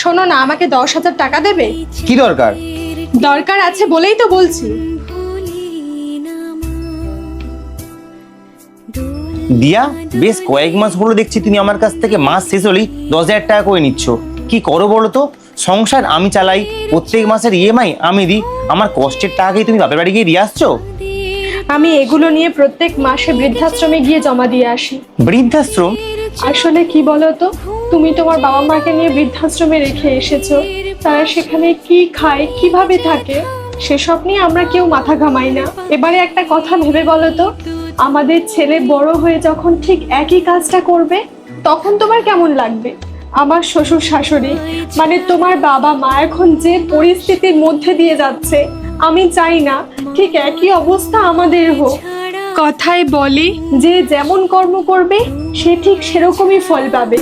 শোনো না আমাকে দশ হাজার টাকা দেবে? কি দরকার? দরকার আছে বলেই তো বলছি। দিয়া বেশ কয়েক মাস হলো দেখছি তুমি আমার কাছ থেকে মাস শেষ হলেই দশ হাজার টাকা করে নিচ্ছ। কি করো বলো তো? সংসার আমি চালাই প্রত্যেক মাসের ইএমআই আমি দিই। আমার কষ্টের টাকাই তুমি বাপের বাড়ি গিয়ে দিয়ে আসছো? আমি এগুলো নিয়ে প্রত্যেক মাসে বৃদ্ধাশ্রমে গিয়ে জমা দিয়ে আসি। বৃদ্ধাশ্রম? আসলে কি বলো তো? তুমি তোমার বাবা মাকে নিয়ে বৃদ্ধাশ্রমে রেখে এসেছ। তারা সেখানে কি খায়, কীভাবে থাকে, সেসব নিয়ে আমরা কেউ মাথা ঘামাই না। এবারে একটা কথা ভেবে বলো তো, আমাদের ছেলে বড় হয়ে যখন ঠিক একই কাজটা করবে, তখন তোমার কেমন লাগবে? আমার শ্বশুর শাশুড়ি মানে তোমার বাবা মা এখন যে পরিস্থিতির মধ্যে দিয়ে যাচ্ছে, আমি চাই না, ঠিক একই অবস্থা আমাদের হোক। কথায় বলে যে যেমন কর্ম করবে সে ঠিক সেরকমই ফল পাবে।